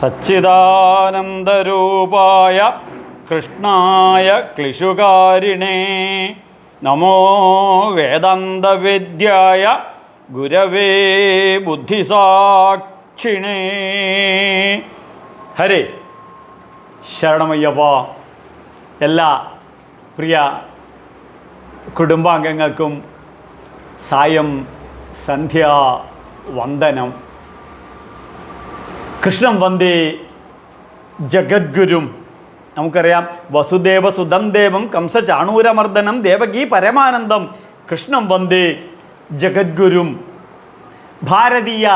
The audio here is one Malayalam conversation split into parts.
സച്ചിദാനന്ദരൂപായ കൃഷ്ണായ ക്ലിശുകാരിണേ നമോ വേദാന്തവിദ്യായ ഗുരവേ ബുദ്ധിസാക്ഷിണേ. ഹരേ ശരണമയ്യപ്പ. എല്ലാ പ്രിയ കുടുംബാംഗങ്ങൾക്കും സായം സന്ധ്യാ വന്ദനം. കൃഷ്ണം വന്ദേ ജഗദ്ഗുരും. നമുക്കറിയാം വസുദേവ സുതം ദേവം കംസ ചാണൂരമർദ്ദനം ദേവകീ പരമാനന്ദം. കൃഷ്ണം വന്ദേ ജഗദ്ഗുരും. ഭാരതീയ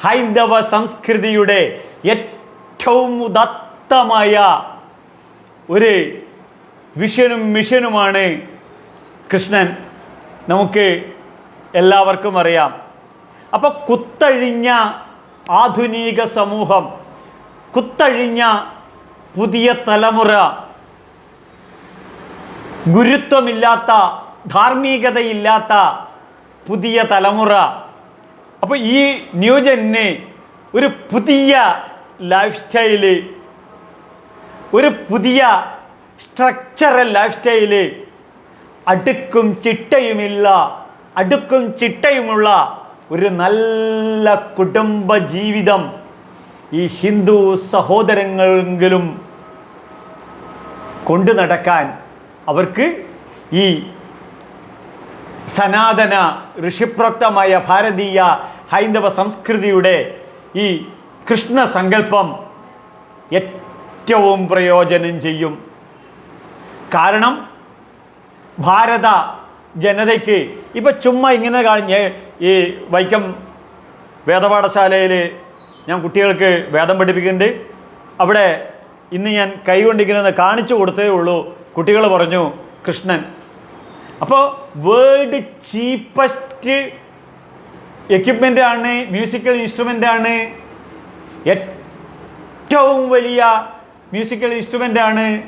ഹൈന്ദവ സംസ്കൃതിയുടെ ഏറ്റവും ഉദത്തമായ ഒരു വിഷനും മിഷനുമാണ് കൃഷ്ണൻ. നമുക്ക് എല്ലാവർക്കും അറിയാം. അപ്പോൾ കുത്തഴിഞ്ഞ ആധുനിക സമൂഹം കുത്തഴിഞ്ഞ പുതിയ തലമുറ ഗുരുത്വമില്ലാത്ത ധാർമ്മികതയില്ലാത്ത പുതിയ തലമുറ. അപ്പോൾ ഈ ന്യൂജന് ഒരു പുതിയ ലൈഫ് സ്റ്റൈൽ ഒരു പുതിയ സ്ട്രക്ചറൽ ലൈഫ് സ്റ്റൈൽ അടുക്കും ചിട്ടയുമില്ല അടുക്കും ചിട്ടയുമുള്ള ഒരു നല്ല കുടുംബ ജീവിതം ഈ ഹിന്ദു സഹോദരങ്ങളെങ്കിലും കൊണ്ടു നടക്കാൻ അവർക്ക് ഈ സനാതന ഋഷിപ്രോക്തമായ ഭാരതീയ ഹൈന്ദവ സംസ്കൃതിയുടെ ഈ കൃഷ്ണ സങ്കല്പം ഏറ്റവും പ്രയോജനം ചെയ്യും. കാരണം ഭാരത ജനതയ്ക്ക് ഇപ്പം ചുമ്മാ ഇങ്ങനെ കഴിഞ്ഞ് ഈ വൈക്കം വേദപാഠശാലയിൽ ഞാൻ കുട്ടികൾക്ക് വേദം പഠിപ്പിക്കുന്നുണ്ട്. അവിടെ ഇന്ന് ഞാൻ കൈകൊണ്ടിരിക്കുന്നത് കാണിച്ചു കൊടുത്തേ ഉള്ളൂ. കുട്ടികൾ പറഞ്ഞു കൃഷ്ണൻ അപ്പോൾ വേൾഡ് ചീപ്പസ്റ്റ് എക്യുപ്മെന്റ് ആണ് മ്യൂസിക്കൽ ഇൻസ്ട്രുമെന്റ് ആണ് ഏറ്റവും വലിയ മ്യൂസിക്കൽ ഇൻസ്ട്രുമെന്റ് ആണ്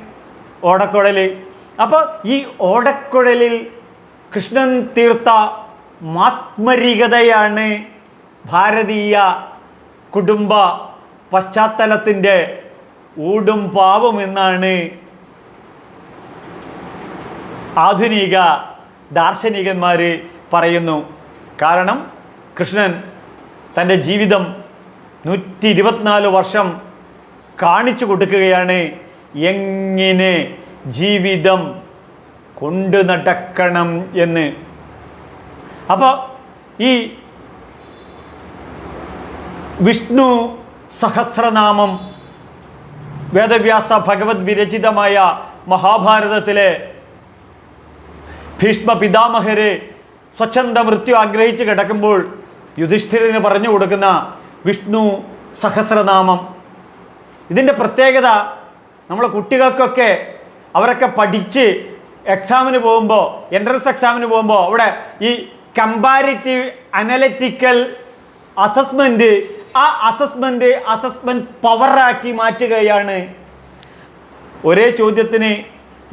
ഓടക്കുഴൽ അപ്പോൾ ഈ ഓടക്കുഴലിൽ കൃഷ്ണൻ തീർത്ത മാസ്മരികതയാണ് ഭാരതീയ കുടുംബ പശ്ചാത്തലത്തിന്റെ ഊടും പാവമെന്നാണ് ആധുനിക ദാർശനികന്മാർ പറയുന്നു. കാരണം കൃഷ്ണൻ തന്റെ ജീവിതം നൂറ്റി ഇരുപത്തിനാല് വർഷം കാണിച്ചു കൊടുക്കുകയാണ്. എങ്ങനെ ജീവിതം കൊണ്ടു നടക്കണം എന്ന്. അപ്പോൾ ഈ വിഷ്ണു സഹസ്രനാമം വേദവ്യാസ ഭഗവത് വിരചിതമായ മഹാഭാരതത്തിലെ ഭീഷ്മ പിതാമഹര് സ്വച്ഛന്ത മൃത്യു ആഗ്രഹിച്ച് കിടക്കുമ്പോൾ യുധിഷ്ഠിരന് പറഞ്ഞു കൊടുക്കുന്ന വിഷ്ണു സഹസ്രനാമം. ഇതിന്റെ പ്രത്യേകത നമ്മളെ കുട്ടികൾക്കൊക്കെ അവരൊക്കെ പഠിച്ച് എക്സാമിന് പോകുമ്പോൾ എൻട്രൻസ് എക്സാമിന് പോകുമ്പോൾ അവിടെ ഈ കമ്പാരിറ്റീവ് അനലറ്റിക്കൽ അസസ്മെന്റ് ആ അസസ്മെന്റ് അസസ്മെന്റ് പവറാക്കി മാറ്റുകയാണ്. ഒരേ ചോദ്യത്തിന്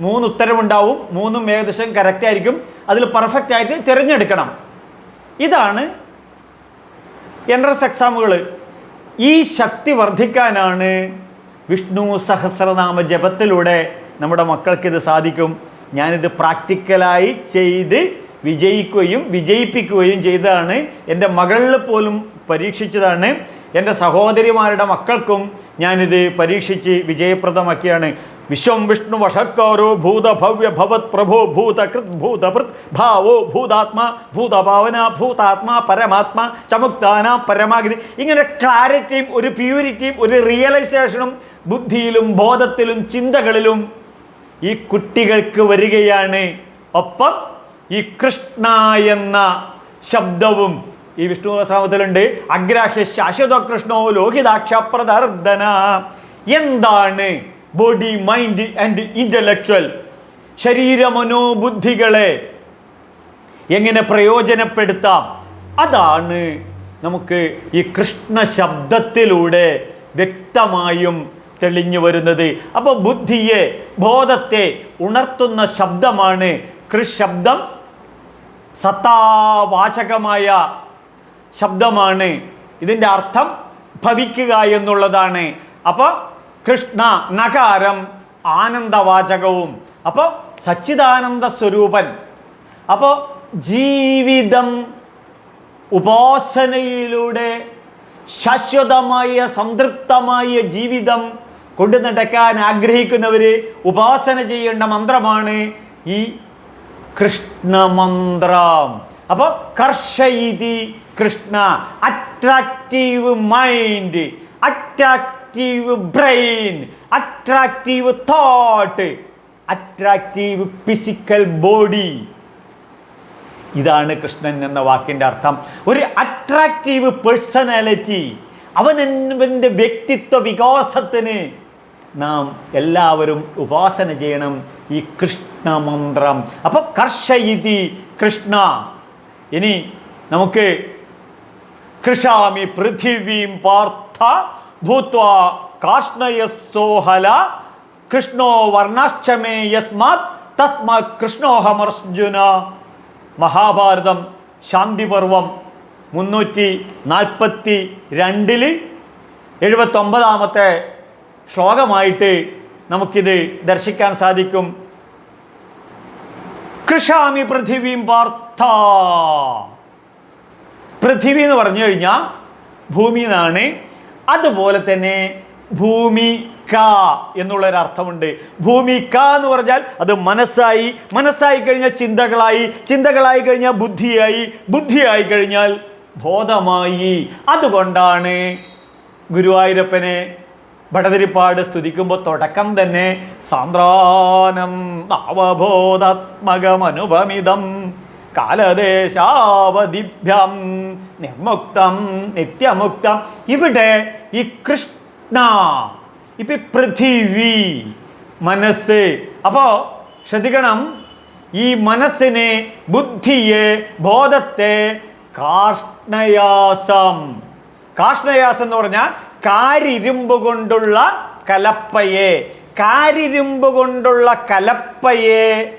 മൂന്ന് ഉത്തരവുണ്ടാവും. മൂന്നും ഏകദേശം കറക്റ്റ് ആയിരിക്കും. അതിൽ പെർഫെക്റ്റ് ആയിട്ട് തിരഞ്ഞെടുക്കണം. ഇതാണ് എൻട്രൻസ് എക്സാമുകൾ ഈ ശക്തി വർദ്ധിക്കാനാണ് വിഷ്ണു സഹസ്രനാമ ജപത്തിലൂടെ നമ്മുടെ മക്കൾക്ക് ഇത് സാധിക്കും. ഞാനിത് പ്രാക്ടിക്കലായി ചെയ്ത് വിജയിക്കുകയും വിജയിപ്പിക്കുകയും ചെയ്തതാണ്. എന്റെ മകളിൽ പോലും പരീക്ഷിച്ചതാണ്. എന്റെ സഹോദരിമാരുടെ മക്കൾക്കും ഞാനിത് പരീക്ഷിച്ച് വിജയപ്രദമാക്കിയാണ്. വിശ്വം വിഷ്ണു വഷക്കാരോ ഭൂതഭവ്യ ഭവത് പ്രഭോ ഭൂതകൃത് ഭൂതഭൃത് ഭാവോ ഭൂതാത്മാ ഭൂതഭാവന ഭൂതാത്മാ പരമാത്മാ ചമുക്താന പരമാഗതി. ഇങ്ങനെ ക്ലാരിറ്റിയും ഒരു പ്യൂരിറ്റിയും ഒരു റിയലൈസേഷനും ബുദ്ധിയിലും ബോധത്തിലും ചിന്തകളിലും ഈ കുട്ടികൾക്ക് വരികയാണ്. ഒപ്പം ഈ കൃഷ്ണ എന്ന ശബ്ദവും ഈ വിഷ്ണു സഹസ്രാമത്തിലുണ്ട് അഗ്രാഹ്യ ശാശ്വത കൃഷ്ണോ ലോഹിതാക്ഷ പ്രദർദന. എന്താണ് ബോഡി മൈൻഡ് ആൻഡ് ഇന്റലക്ച്വൽ ശരീരമനോബുദ്ധികളെ എങ്ങനെ പ്രയോജനപ്പെടുത്താം? അതാണ് നമുക്ക് ഈ കൃഷ്ണ ശബ്ദത്തിലൂടെ വ്യക്തമായും തെളിഞ്ഞു വരുന്നത്. അപ്പോൾ ബുദ്ധിയെ ബോധത്തെ ഉണർത്തുന്ന ശബ്ദമാണ് കൃശബ്ദം. സത്താവാചകമായ ശബ്ദമാണ്. ഇതിന്റെ അർത്ഥം ഭവിക്കുക എന്നുള്ളതാണ്. അപ്പോൾ കൃഷ്ണ നകാരം ആനന്ദവാചകവും. അപ്പോൾ സച്ചിദാനന്ദ സ്വരൂപൻ. അപ്പോൾ ജീവിതം ഉപാസനയിലൂടെ ശാശ്വതമായ സംതൃപ്തമായ ജീവിതം കൊണ്ടു നടക്കാൻ ആഗ്രഹിക്കുന്നവർ ഉപാസന ചെയ്യേണ്ട മന്ത്രമാണ് ഈ കൃഷ്ണമന്ത്രം. അപ്പോൾ കർഷയിതി Krishna attractive mind attractive brain attractive thought attractive physical body ഇതാണ് കൃഷ്ണൻ എന്ന വാക്കിന്റെ അർത്ഥം. ഒരു അട്രാക്റ്റീവ് പേഴ്സണാലിറ്റി അവനവന്റെ വ്യക്തിത്വ വികാസത്തിന് നാം എല്ലാവരും ഉപാസന ചെയ്യണം. ഈ കൃഷ്ണമന്ത്രം. അപ്പോൾ കർഷയിതി കൃഷ്ണ. ഇനി നമുക്ക് കൃഷാമി പൃഥിവീം പാർത്ഥ ഭൂത്വ കാഷ്ണയസ്സോഹല കൃഷ്ണോ വർണാശ്ചമേ യസ്മാത് തസ്മാത് കൃഷ്ണോഹമർജുന. മഹാഭാരതം ശാന്തിപർവം മുന്നൂറ്റി നാൽപ്പത്തി രണ്ടിൽ എഴുപത്തൊമ്പതാമത്തെ ശ്ലോകമായിട്ട് നമുക്കിത് ദർശിക്കാൻ സാധിക്കും. കൃഷാമി പൃഥിവീം പാർത്ഥ പൃഥിവി എന്ന് പറഞ്ഞു കഴിഞ്ഞാൽ ഭൂമി എന്നാണ്. അതുപോലെ തന്നെ ഭൂമി ക എന്നുള്ളൊരു അർത്ഥമുണ്ട്. ഭൂമി ക എന്ന് പറഞ്ഞാൽ അത് മനസ്സായി മനസ്സായി കഴിഞ്ഞാൽ ചിന്തകളായി ചിന്തകളായി കഴിഞ്ഞാൽ ബുദ്ധിയായി ബുദ്ധിയായി കഴിഞ്ഞാൽ ബോധമായി. അതുകൊണ്ടാണ് ഗുരുവായൂരപ്പനെ ഭടതിരിപ്പാട് സ്തുതിക്കുമ്പോൾ തുടക്കം തന്നെ സാന്ദ്രാനം നാവബോധാത്മകമനുപമിതം കാലദേശാവധിഭ്യം നിർമുക്തം നിത്യമുക്തം. ഇവിടെ ഈ കൃഷ്ണ ഇപ്പൊ പൃഥിവി മനസ്സ് അപ്പോ ശ്രദ്ധിക്കണം ഈ മനസ്സിനെ ബുദ്ധിയെ ബോധത്തെ കാഷ്ണയാസം കാഷ്ണയാസം എന്ന് പറഞ്ഞാൽ കാരിരുമ്പ് കൊണ്ടുള്ള കലപ്പയെ. കാരിരുമ്പ് കൊണ്ടുള്ള കലപ്പയെ.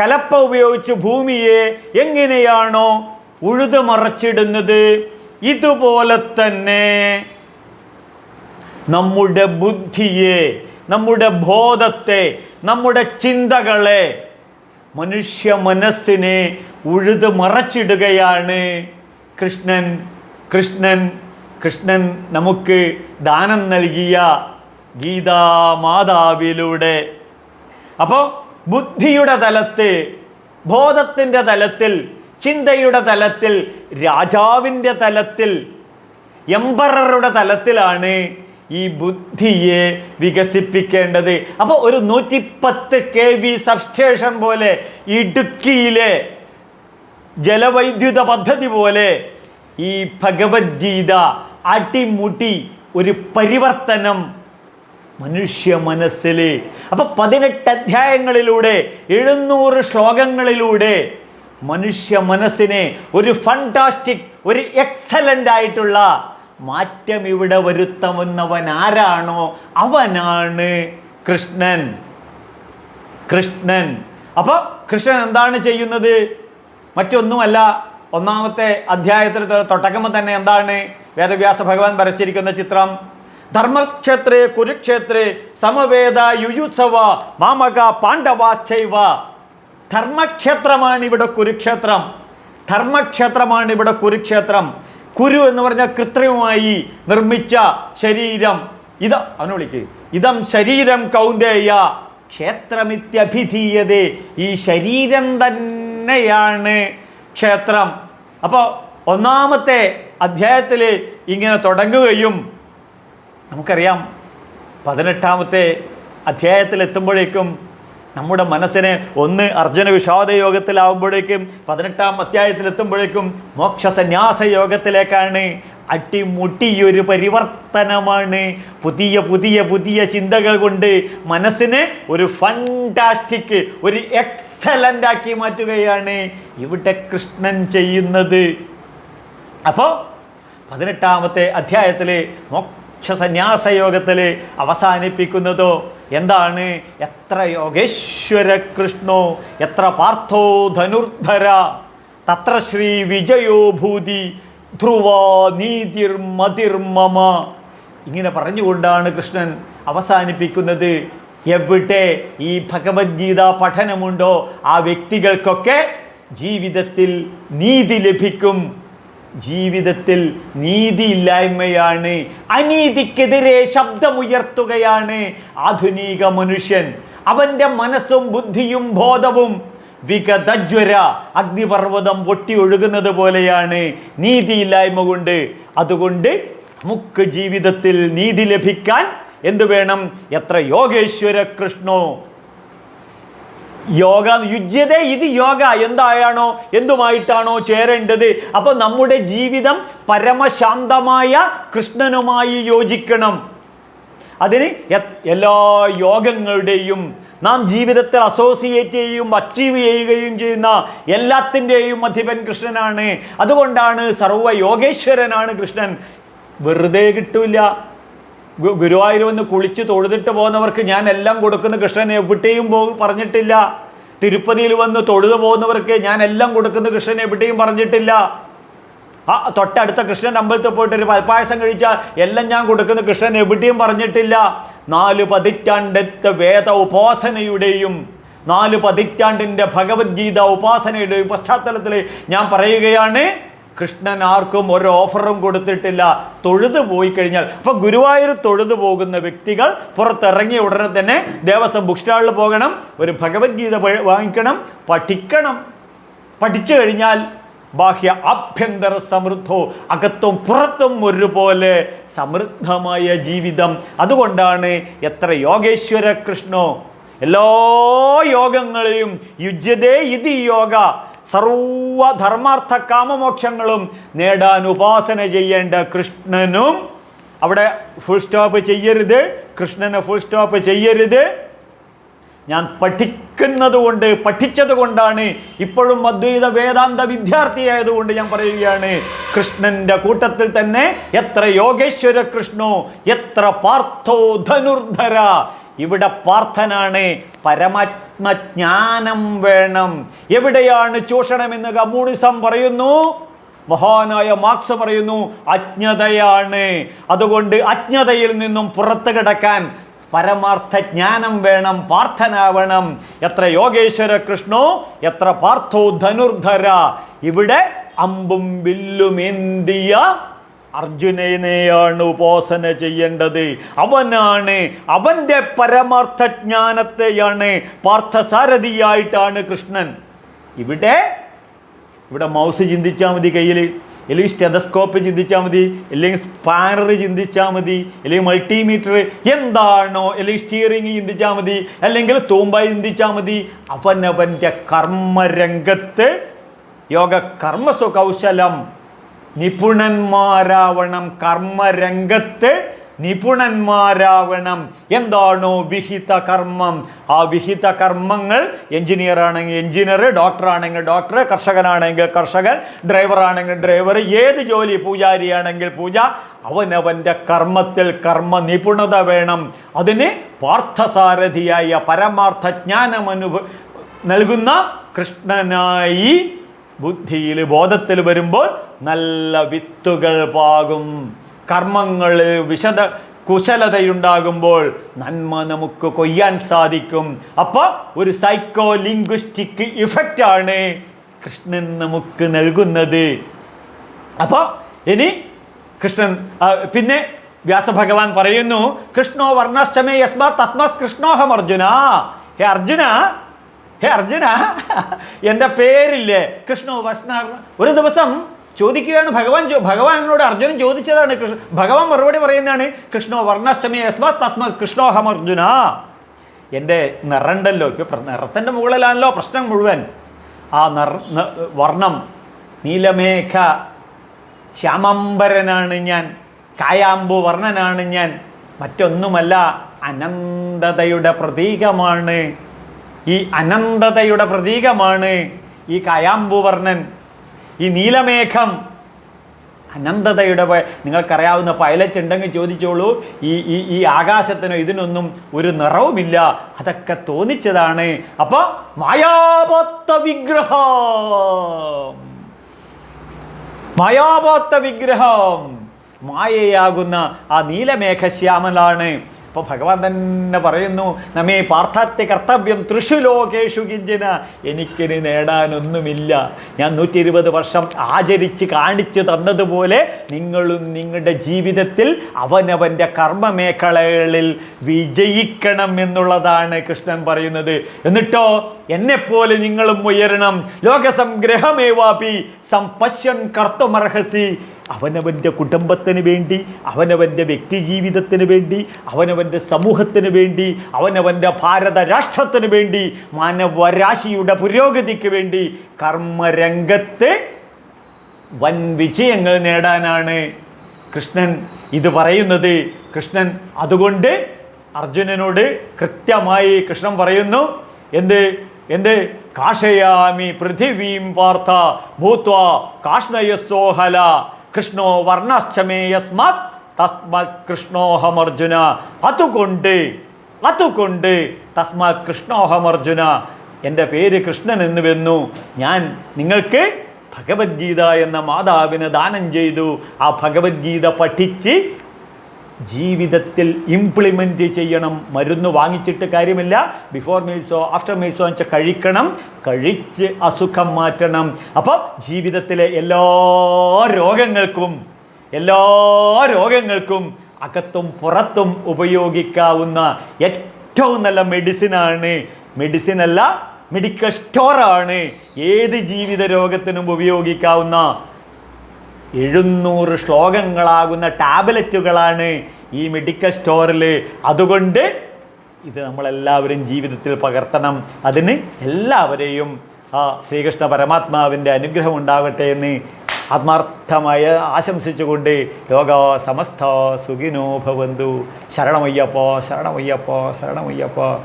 കലപ്പ ഉപയോഗിച്ച് ഭൂമിയെ എങ്ങനെയാണോ ഉഴുതു മറച്ചിടുന്നത്? ഇതുപോലെ തന്നെ നമ്മുടെ ബുദ്ധിയെ നമ്മുടെ ബോധത്തെ നമ്മുടെ ചിന്തകളെ മനുഷ്യ മനസ്സിനെ ഉഴുത് മറച്ചിടുകയാണ് കൃഷ്ണൻ. കൃഷ്ണൻ കൃഷ്ണൻ നമുക്ക് ദാനം നൽകിയ ഗീതാമാതാവിലൂടെ അപ്പോൾ ബുദ്ധിയുടെ തലത്ത് ബോധത്തിന്റെ തലത്തിൽ ചിന്തയുടെ തലത്തിൽ രാജാവിന്റെ തലത്തിൽ എംപററുടെ തലത്തിലാണ് ഈ ബുദ്ധിയെ വികസിപ്പിക്കേണ്ടത്. അപ്പോൾ ഒരു നൂറ്റിപ്പത്ത് കെ വി സബ്സ്റ്റേഷൻ പോലെ ഇടുക്കിയിലെ ജലവൈദ്യുത പദ്ധതി പോലെ ഈ ഭഗവത്ഗീത അടിമുടി ഒരു പരിവർത്തനം മനുഷ്യ മനസ്സിൽ അപ്പൊ പതിനെട്ട് അധ്യായങ്ങളിലൂടെ എഴുന്നൂറ് ശ്ലോകങ്ങളിലൂടെ മനുഷ്യ മനസ്സിനെ ഒരു ഫണ്ടാസ്റ്റിക് ഒരു എക്സലന്റ് ആയിട്ടുള്ള മാറ്റം ഇവിടെ വരുത്തമെന്നവൻ ആരാണോ? അവനാണ് കൃഷ്ണൻ. കൃഷ്ണൻ. അപ്പോൾ കൃഷ്ണൻ എന്താണ് ചെയ്യുന്നത്? മറ്റൊന്നുമല്ല ഒന്നാമത്തെ അധ്യായത്തിൽ തുടക്കം തന്നെ എന്താണ്? വേദവ്യാസ ഭഗവാൻ വരച്ചിരിക്കുന്ന ചിത്രം. ധർമ്മക്ഷേത്രേ കുരുക്ഷേത്രേ സമവേദ യുയുത്സവ മാമക പാണ്ഡവാശ്ചൈവ. ധർമ്മക്ഷേത്രമാണ് ഇവിടെ കുരുക്ഷേത്രം. ധർമ്മക്ഷേത്രമാണ് ഇവിടെ കുരുക്ഷേത്രം. കുരു എന്ന് പറഞ്ഞ കൃത്രിമമായി നിർമ്മിച്ച ശരീരം. ഇത് അവനെ വിളിക്ക്. ഇതം ശരീരം കൗന്ദേയ. ക്ഷേത്രമിത്യഭിധീയതേ. ഈ ശരീരം തന്നെയാണ് ക്ഷേത്രം. അപ്പോൾ ഒന്നാമത്തെ അധ്യായത്തിൽ ഇങ്ങനെ തുടങ്ങുകയും നമുക്കറിയാം പതിനെട്ടാമത്തെ അധ്യായത്തിൽ എത്തുമ്പോഴേക്കും നമ്മുടെ മനസ്സിനെ ഒന്ന് അർജുന വിഷാദ യോഗത്തിലാവുമ്പോഴേക്കും പതിനെട്ടാം അധ്യായത്തിലെത്തുമ്പോഴേക്കും മോക്ഷ സന്യാസ യോഗത്തിലേക്കാണ് അട്ടിമുട്ടിയൊരു പരിവർത്തനമാണ്. പുതിയ പുതിയ പുതിയ ചിന്തകൾ കൊണ്ട് മനസ്സിനെ ഒരു ഫണ്ടാസ്റ്റിക് ഒരു എക്സലന്റ് ആക്കി മാറ്റുകയാണ് ഇവിടെ കൃഷ്ണൻ ചെയ്യുന്നത്. അപ്പോൾ പതിനെട്ടാമത്തെ അധ്യായത്തിൽ മോക്ഷ സന്യാസ യോഗത്തിൽ അവസാനിപ്പിക്കുന്നതോ എന്താണ്? എത്ര യോഗേശ്വര കൃഷ്ണോ എത്ര പാർത്ഥോ ധനുർധര തത്ര ശ്രീ വിജയോ ഭൂതി ധ്രുവ നീതിർ മതിർ മമ. ഇങ്ങനെ പറഞ്ഞുകൊണ്ടാണ് കൃഷ്ണൻ അവസാനിപ്പിക്കുന്നത്. എവിടെ ഈ ഭഗവത്ഗീത പഠനമുണ്ടോ ആ വ്യക്തികൾക്കൊക്കെ ജീവിതത്തിൽ നീതി ലഭിക്കും. ജീവിതത്തിൽ നീതിയില്ലായ്മയാണ്. അനീതിക്കെതിരെ ശബ്ദമുയർത്തുകയാണ് ആധുനിക മനുഷ്യൻ. അവന്റെ മനസ്സും ബുദ്ധിയും ബോധവും വിഗതജ്വര അഗ്നിപർവതം പൊട്ടി ഒഴുകുന്നത് പോലെയാണ് നീതിയില്ലായ്മ കൊണ്ട്. അതുകൊണ്ട് നമുക്ക് ജീവിതത്തിൽ നീതി ലഭിക്കാൻ എന്തു വേണം? എത്ര യോഗേശ്വര കൃഷ്ണോ? യോഗ യുജ്യത ഇത് യോഗ. എന്തായാണോ? എന്തുമായിട്ടാണോ ചേരേണ്ടത്? അപ്പോൾ നമ്മുടെ ജീവിതം പരമശാന്തമായ കൃഷ്ണനുമായി യോജിക്കണം. അതിന് എല്ലാ യോഗങ്ങളുടെയും നാം ജീവിതത്തിൽ അസോസിയേറ്റ് ചെയ്യുകയും അച്ചീവ് ചെയ്യുകയും ചെയ്യുന്ന എല്ലാത്തിന്റെയും അധിപൻ കൃഷ്ണനാണ്. അതുകൊണ്ടാണ് സർവ യോഗേശ്വരനാണ് കൃഷ്ണൻ. വെറുതെ കിട്ടൂല. ഗുരുവായൂർ വന്ന് കുളിച്ച് തൊഴുതിട്ട് പോകുന്നവർക്ക് ഞാൻ എല്ലാം കൊടുക്കുന്ന കൃഷ്ണൻ. എവിടെയും പോ പറഞ്ഞിട്ടില്ല. തിരുപ്പതിയിൽ വന്ന് തൊഴുതു പോകുന്നവർക്ക് ഞാൻ എല്ലാം കൊടുക്കുന്ന കൃഷ്ണൻ. എവിടെയും പറഞ്ഞിട്ടില്ല. ആ തൊട്ടടുത്ത കൃഷ്ണൻ അമ്പലത്തിൽ പോയിട്ട് ഒരു പായസം കഴിച്ചാൽ എല്ലാം ഞാൻ കൊടുക്കുന്ന. കൃഷ്ണൻ എവിടെയും പറഞ്ഞിട്ടില്ല. നാല് പതിറ്റാണ്ടത്തെ വേദ ഉപാസനയുടെയും നാല് പതിറ്റാണ്ടിന്റെ ഭഗവത്ഗീത ഉപാസനയുടെയും പശ്ചാത്തലത്തിൽ ഞാൻ പറയുകയാണ് കൃഷ്ണൻ ആർക്കും ഒരു ഓഫറും കൊടുത്തിട്ടില്ല. തൊഴുതു പോയി കഴിഞ്ഞാൽ അപ്പോൾ ഗുരുവായൂർ തൊഴുതു പോകുന്ന വ്യക്തികൾ പുറത്തിറങ്ങിയ ഉടനെ തന്നെ ദേവസ്വം ബുക്ക് സ്റ്റാളിൽ പോകണം ഒരു ഭഗവത്ഗീത വാങ്ങിക്കണം പഠിക്കണം. പഠിച്ചു കഴിഞ്ഞാൽ ബാഹ്യ ആഭ്യന്തര സമൃദ്ധവും അകത്തും പുറത്തും ഒരുപോലെ സമൃദ്ധമായ ജീവിതം. അതുകൊണ്ടാണ് എത്ര യോഗേശ്വര കൃഷ്ണോ എല്ലാ യോഗങ്ങളെയും യുജ്യതേ ഇതി യോഗ സർവ ധർമാർത്ഥ കാമമോക്ഷങ്ങളും നേടാൻ ഉപാസന ചെയ്യേണ്ട കൃഷ്ണനും. അവിടെ ഫുൾ സ്റ്റോപ്പ് ചെയ്യരുത് കൃഷ്ണനെ ഫുൾ സ്റ്റോപ്പ് ചെയ്യരുത്. ഞാൻ പഠിക്കുന്നത് കൊണ്ട് പഠിച്ചത് കൊണ്ടാണ് ഇപ്പോഴും അദ്വൈത വേദാന്ത വിദ്യാർത്ഥിയായതുകൊണ്ട് ഞാൻ പറയുകയാണ് കൃഷ്ണന്റെ കൂട്ടത്തിൽ തന്നെ എത്ര യോഗേശ്വര കൃഷ്ണോ എത്ര പാർത്ഥോ ധനുർധര. ഇവിടെ പാർത്ഥനാണ് പരമാത്മജ്ഞാനം വേണം. എവിടെയാണ് ചൂഷണമെന്ന് കമ്മ്യൂണിസം പറയുന്നു? മഹാനായ മാർക്സ് പറയുന്നു അജ്ഞതയാണ്. അതുകൊണ്ട് അജ്ഞതയിൽ നിന്നും പുറത്തു കിടക്കാൻ പരമാർത്ഥ ജ്ഞാനം വേണം പാർത്ഥനാവണം എത്ര യോഗേശ്വര കൃഷ്ണോ എത്ര പാർത്ഥോ ധനുർധര. ഇവിടെ അമ്പും വില്ലും എന്തിയ? അർജുനനെയാണ് ഉപാസന ചെയ്യേണ്ടത്. അവനാണ് അവന്റെ പരമാർത്ഥ ജ്ഞാനത്തെയാണ് പാർത്ഥസാരഥിയായിട്ടാണ് കൃഷ്ണൻ. ഇവിടെ ഇവിടെ മൗസ് ചിന്തിച്ചാൽ മതി കയ്യിൽ അല്ലെങ്കിൽ സ്റ്റെതസ്കോപ്പ് ചിന്തിച്ചാൽ മതി അല്ലെങ്കിൽ സ്പാനർ ചിന്തിച്ചാൽ മതി അല്ലെങ്കിൽ മൾട്ടിമീറ്റർ എന്താണോ അല്ലെങ്കിൽ സ്റ്റിയറിംഗ് ചിന്തിച്ചാൽ മതി അല്ലെങ്കിൽ തൂമ്പ ചിന്തിച്ചാൽ മതി അവനവന്റെ കർമ്മരംഗത്ത് യോഗ കർമ്മസു കൗശലം നിപുണന്മാരാവണം കർമ്മരംഗത്ത് നിപുണന്മാരാവണം. എന്താണോ വിഹിത കർമ്മം? ആ വിഹിത കർമ്മങ്ങൾ എഞ്ചിനീയർ ആണെങ്കിൽ എഞ്ചിനീയർ ഡോക്ടർ ആണെങ്കിൽ ഡോക്ടർ കർഷകനാണെങ്കിൽ കർഷകൻ ഡ്രൈവർ ആണെങ്കിൽ ഡ്രൈവർ ഏത് ജോലി പൂജാരിയാണെങ്കിൽ പൂജ അവനവന്റെ കർമ്മത്തിൽ കർമ്മ നിപുണത വേണം. അതിന് പാർത്ഥസാരഥിയായ പരമാർത്ഥ ജ്ഞാനം അനുഭ നൽകുന്ന കൃഷ്ണനായി ബുദ്ധിയിൽ ബോധത്തിൽ വരുമ്പോൾ നല്ല വിത്തുകൾ പാകും. കർമ്മങ്ങളിൽ വിശദ കുശലതയുണ്ടാകുമ്പോൾ നന്മ നമുക്ക് കൊയ്യാൻ സാധിക്കും. അപ്പോൾ ഒരു സൈക്കോ ലിംഗ്വിസ്റ്റിക് ഇഫക്റ്റ് ആണ് കൃഷ്ണൻ നമുക്ക് നൽകുന്നത്. അപ്പോൾ ഇനി കൃഷ്ണൻ പിന്നെ വ്യാസഭഗവാൻ പറയുന്നു കൃഷ്ണോ വർണാശ്രമേ യസ്മാ തസ്മാസ് കൃഷ്ണോഹം അർജുന ഹേ അർജുന ഹേ അർജുന എന്റെ പേരില്ലേ? കൃഷ്ണോ വർണ ഒരു ദിവസം ചോദിക്കുകയാണ് ഭഗവാൻ ഭഗവാനോട് അർജുനൻ ചോദിച്ചതാണ് കൃഷ്ണ ഭഗവാൻ മറുപടി പറയുന്നതാണ് കൃഷ്ണോ വർണാഷ്ടമി യസ്മാ തസ്മ കൃഷ്ണോഹം അർജുന എന്റെ നിറണ്ടല്ലോ ഇപ്പോൾ നിറത്തിന്റെ മുകളിലാണല്ലോ പ്രശ്നം മുഴുവൻ. ആ നിർ വർണം നീലമേഘ ശ്യാമംബരനാണ് ഞാൻ കായാമ്പു വർണനാണ് ഞാൻ മറ്റൊന്നുമല്ല അനന്തതയുടെ പ്രതീകമാണ്. ഈ അനന്തതയുടെ പ്രതീകമാണ് ഈ കായാമ്പു വർണൻ ഈ നീലമേഘം അനന്തതയുടെ നിങ്ങൾക്കറിയാവുന്ന പൈലറ്റ് ഉണ്ടെങ്കിൽ ചോദിച്ചോളൂ. ഈ ഈ ഈ ആകാശത്തിനോ ഇതിനൊന്നും ഒരു നിറവുമില്ല. അതൊക്കെ തോന്നിച്ചതാണ്. അപ്പോൾ മായാപത്ത വിഗ്രഹം. മായാപോത്ത വിഗ്രഹം. മായയാകുന്ന ആ നീലമേഘശ്യാമലാണ് അപ്പോൾ ഭഗവാൻ തന്നെ പറയുന്നു നമ്മേ പാർത്ഥാത്യ കർത്തവ്യം തൃശു ലോകേഷു കിഞ്ചന. എനിക്കിനി നേടാനൊന്നുമില്ല. ഞാൻ നൂറ്റി ഇരുപത് വർഷം ആചരിച്ച് കാണിച്ചു തന്നതുപോലെ നിങ്ങളും നിങ്ങളുടെ ജീവിതത്തിൽ അവനവന്റെ കർമ്മമേഖലകളിൽ വിജയിക്കണം എന്നുള്ളതാണ് കൃഷ്ണൻ പറയുന്നത്. എന്നിട്ടോ എന്നെപ്പോലെ നിങ്ങളും ഉയരണം. ലോകസംഗ്രഹമേവാപി. സംപശ്യൻ കർത്തുമർഹസി. അവനവന്റെ കുടുംബത്തിന് വേണ്ടി അവനവന്റെ വ്യക്തി ജീവിതത്തിന് വേണ്ടി അവനവന്റെ സമൂഹത്തിന് വേണ്ടി അവനവന്റെ ഭാരത രാഷ്ട്രത്തിന് വേണ്ടി മാനവരാശിയുടെ പുരോഗതിക്ക് വേണ്ടി കർമ്മരംഗത്ത് വൻ വിജയങ്ങൾ നേടാനാണ് കൃഷ്ണൻ ഇത് പറയുന്നത്. കൃഷ്ണൻ അതുകൊണ്ട് അർജുനനോട് കൃത്യമായി കൃഷ്ണൻ പറയുന്നു എന്ത്? എന്ത്? കാഷയാമി പൃഥിവീം പാർത്ഥ ഭൂത്വ കാഷ്ണയസ്തോഹല കൃഷ്ണോ വർണശ്ചമേയസ്മാത് തസ്മാത് കൃഷ്ണോഹമർജുന. അതുകൊണ്ട് അതുകൊണ്ട് തസ്മാത് കൃഷ്ണോഹമർജുന. എന്റെ പേര് കൃഷ്ണൻ എന്ന് വെന്നു. ഞാൻ നിങ്ങൾക്ക് ഭഗവത്ഗീത എന്ന മാതാവിന് ദാനം ചെയ്തു. ആ ഭഗവത്ഗീത പഠിച്ച് ജീവിതത്തിൽ ഇംപ്ലിമെന്റ് ചെയ്യണം. മരുന്ന് വാങ്ങിച്ചിട്ട് കാര്യമില്ല. ബിഫോർ മീൽസോ ആഫ്റ്റർ മീൽസോ വെച്ചാൽ കഴിക്കണം. കഴിച്ച് അസുഖം മാറ്റണം. അപ്പോൾ ജീവിതത്തിലെ എല്ലാ രോഗങ്ങൾക്കും എല്ലാ രോഗങ്ങൾക്കും അകത്തും പുറത്തും ഉപയോഗിക്കാവുന്ന ഏറ്റവും നല്ല മെഡിസിനാണ് മെഡിസിൻ അല്ല മെഡിക്കൽ സ്റ്റോറാണ് ഏത് ജീവിത രോഗത്തിനും ഉപയോഗിക്കാവുന്ന എഴുന്നൂറ് ശ്ലോകങ്ങളാകുന്ന ടാബ്ലറ്റുകളാണ് ഈ മെഡിക്കൽ സ്റ്റോറിൽ അതുകൊണ്ട് ഇത് നമ്മളെല്ലാവരും ജീവിതത്തിൽ പകർത്തണം. അതിന് എല്ലാവരെയും ആ ശ്രീകൃഷ്ണ പരമാത്മാവിന്റെ അനുഗ്രഹം ഉണ്ടാകട്ടെ എന്ന് ആത്മാർത്ഥമായ ആശംസിച്ചുകൊണ്ട് ലോക സമസ്ത സുഖിനോ ഭവന്തു. ശരണമയ്യപ്പോ ശരണമയ്യപ്പോ ശരണമയ്യപ്പോ.